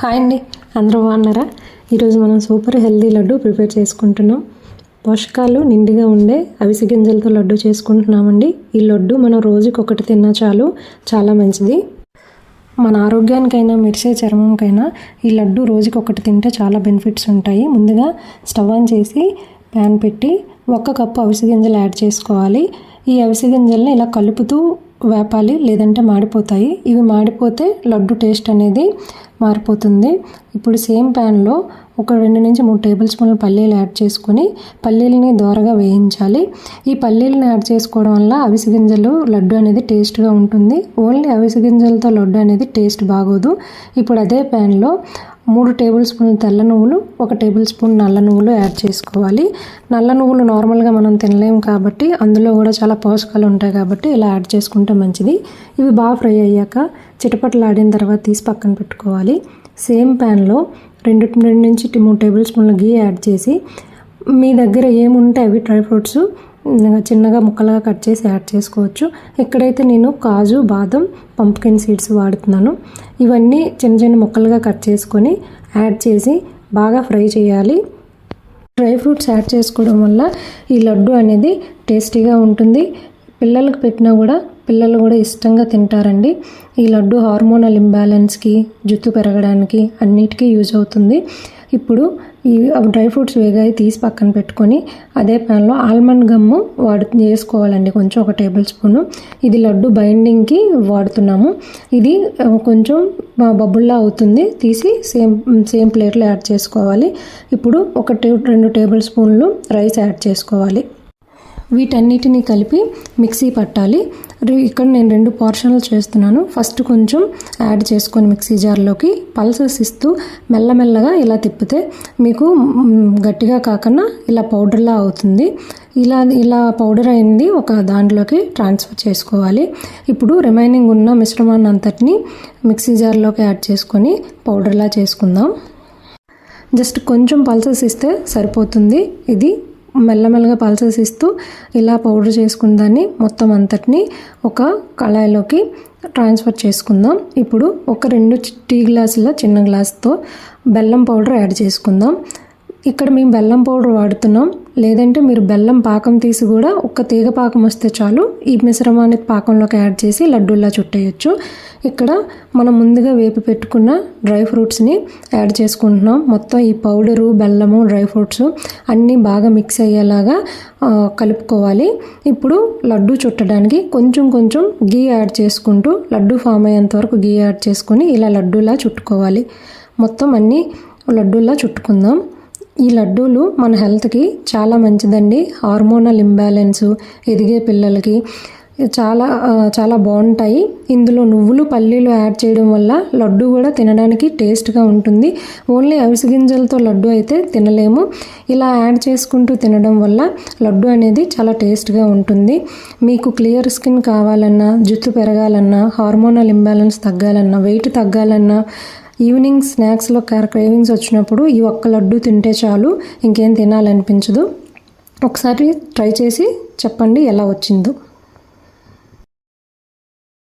Hi అండి. అందరూ బాగున్నారా? ఈరోజు మనం సూపర్ హెల్దీ లడ్డు ప్రిపేర్ చేసుకుంటున్నాం. పోషకాలు నిండుగా ఉండే అవిసి గింజలతో లడ్డు చేసుకుంటున్నామండి. ఈ లడ్డు మనం రోజుకి ఒకటి తిన్నా చాలు చాలా మంచిది. మన ఆరోగ్యానికైనా మెరిసే చర్మంకైనా ఈ లడ్డు రోజుకి ఒకటి తింటే చాలా బెనిఫిట్స్ ఉంటాయి. ముందుగా స్టవ్ ఆన్ చేసి ప్యాన్ పెట్టి ఒక్క కప్పు అవిసె గింజలు యాడ్ చేసుకోవాలి. ఈ అవిసె గింజల్ని ఇలా కలుపుతూ వేపాలి లేదంటే మాడిపోతాయి. ఇవి మాడిపోతే లడ్డు టేస్ట్ అనేది మారిపోతుంది. ఇప్పుడు సేమ్ ప్యాన్లో ఒక రెండు నుంచి మూడు టేబుల్ స్పూన్ల పల్లీలు యాడ్ చేసుకొని పల్లీలని దోరగా వేయించాలి. ఈ పల్లీలను యాడ్ చేసుకోవడం వల్ల అవిసి గింజలు లడ్డు అనేది టేస్ట్గా ఉంటుంది. ఓన్లీ అవిసి గింజలతో లడ్డు అనేది టేస్ట్ బాగోదు. ఇప్పుడు అదే ప్యాన్లో మూడు టేబుల్ స్పూన్ల తెల్ల నువ్వులు ఒక టేబుల్ స్పూన్ నల్ల నువ్వులు యాడ్ చేసుకోవాలి. నల్ల నువ్వులు నార్మల్గా మనం తినలేము కాబట్టి అందులో కూడా చాలా పోషకాలు ఉంటాయి కాబట్టి ఇలా యాడ్ చేసుకుంటే మంచిది. ఇవి బాగా ఫ్రై అయ్యాక చిటపట్లు ఆడిన తర్వాత తీసి పక్కన పెట్టుకోవాలి. సేమ్ ప్యాన్లో రెండు రెండు నుంచి మూడు టేబుల్ స్పూన్ల గీ యాడ్ చేసి మీ దగ్గర ఏముంటే అవి డ్రై ఫ్రూట్స్ చిన్నగా ముక్కలుగా కట్ చేసి యాడ్ చేసుకోవచ్చు. ఇక్కడైతే నేను కాజు బాదం పంప్కిన్ సీడ్స్ వాడుతున్నాను ఇవన్నీ చిన్న చిన్న ముక్కలుగా కట్ చేసుకొని యాడ్ చేసి బాగా ఫ్రై చేయాలి. డ్రై ఫ్రూట్స్ యాడ్ చేసుకోవడం వల్ల ఈ లడ్డు అనేది టేస్టీగా ఉంటుంది. పిల్లలకు పెట్టినా కూడా పిల్లలు కూడా ఇష్టంగా తింటారండి. ఈ లడ్డు హార్మోనల్ ఇంబ్యాలెన్స్కి జుట్టు పెరగడానికి అన్నిటికీ యూజ్ అవుతుంది. ఇప్పుడు ఈ డ్రై ఫ్రూట్స్ వేగాయి తీసి పక్కన పెట్టుకొని అదే ప్యాన్లో ఆల్మండ్ గమ్ము వాడు చేసుకోవాలండి. కొంచెం ఒక టేబుల్ స్పూను. ఇది లడ్డు బైండింగ్కి వాడుతున్నాము. ఇది కొంచెం బబ్బుల్లా అవుతుంది. తీసి సేమ్ సేమ్ ప్లేట్లో యాడ్ చేసుకోవాలి. ఇప్పుడు ఒక టే రెండు టేబుల్ స్పూన్లు రైస్ యాడ్ చేసుకోవాలి. వీటన్నిటిని కలిపి మిక్సీ పట్టాలి. ఇక్కడ నేను రెండు పోర్షన్లు చేస్తున్నాను. ఫస్ట్ కొంచెం యాడ్ చేసుకొని మిక్సీ జార్లోకి పల్సెస్ ఇస్తూ మెల్లమెల్లగా ఇలా తిప్పితే మీకు గట్టిగా కాకుండా ఇలా పౌడర్లా అవుతుంది. ఇలా ఇలా పౌడర్ అయింది ఒక దాంట్లోకి ట్రాన్స్ఫర్ చేసుకోవాలి. ఇప్పుడు రిమైనింగ్ ఉన్న మిశ్రమాన్ని అంతటిని మిక్సీ జార్లోకి యాడ్ చేసుకొని పౌడర్లా చేసుకుందాం. జస్ట్ కొంచెం పల్సెస్ ఇస్తే సరిపోతుంది. ఇది మెల్లమెల్లగా పల్సెస్ ఇస్తూ ఇలా పౌడర్ చేసుకున్న దాన్ని మొత్తం అంతటిని ఒక కళాయిలోకి ట్రాన్స్ఫర్ చేసుకుందాం. ఇప్పుడు ఒక రెండు టీ గ్లాసుల చిన్న గ్లాస్తో బెల్లం పౌడర్ యాడ్ చేసుకుందాం. ఇక్కడ మేము బెల్లం పౌడర్ వాడుతున్నాం. లేదంటే మీరు బెల్లం పాకం తీసి కూడా ఒక్క తీగ పాకం వస్తే చాలు ఈ మిశ్రమాన్ని పాకంలోకి యాడ్ చేసి లడ్డూల్లా చుట్టేయచ్చు. ఇక్కడ మనం ముందుగా వేపి పెట్టుకున్న డ్రై ఫ్రూట్స్ని యాడ్ చేసుకుంటున్నాం. మొత్తం ఈ పౌడరు బెల్లము డ్రై ఫ్రూట్స్ అన్నీ బాగా మిక్స్ అయ్యేలాగా కలుపుకోవాలి. ఇప్పుడు లడ్డు చుట్టడానికి కొంచెం కొంచెం గీ యాడ్ చేసుకుంటూ లడ్డు ఫామ్ అయ్యేంత వరకు గీ యాడ్ చేసుకొని ఇలా లడ్డూలా చుట్టుకోవాలి. మొత్తం అన్నీ లడ్డూలా చుట్టుకుందాం. ఈ లడ్డూలు మన హెల్త్కి చాలా మంచిదండి. హార్మోనల్ ఇంబ్యాలెన్సు ఎదిగే పిల్లలకి చాలా చాలా బాగుంటాయి. ఇందులో నువ్వులు పల్లీలు యాడ్ చేయడం వల్ల లడ్డు కూడా తినడానికి టేస్ట్గా ఉంటుంది. ఓన్లీ అవిసి గింజలతో లడ్డు అయితే తినలేము. ఇలా యాడ్ చేసుకుంటూ తినడం వల్ల లడ్డు అనేది చాలా టేస్ట్గా ఉంటుంది. మీకు క్లియర్ స్కిన్ కావాలన్నా జుట్టు పెరగాలన్నా హార్మోనల్ ఇంబ్యాలెన్స్ తగ్గాలన్నా వెయిట్ తగ్గాలన్నా ఈవినింగ్ స్నాక్స్లో క్రేవింగ్స్ వచ్చినప్పుడు ఈ ఒక్క లడ్డు తింటే చాలు ఇంకేం తినాలనిపించదు. ఒకసారి ట్రై చేసి చెప్పండి ఎలా వచ్చిందో.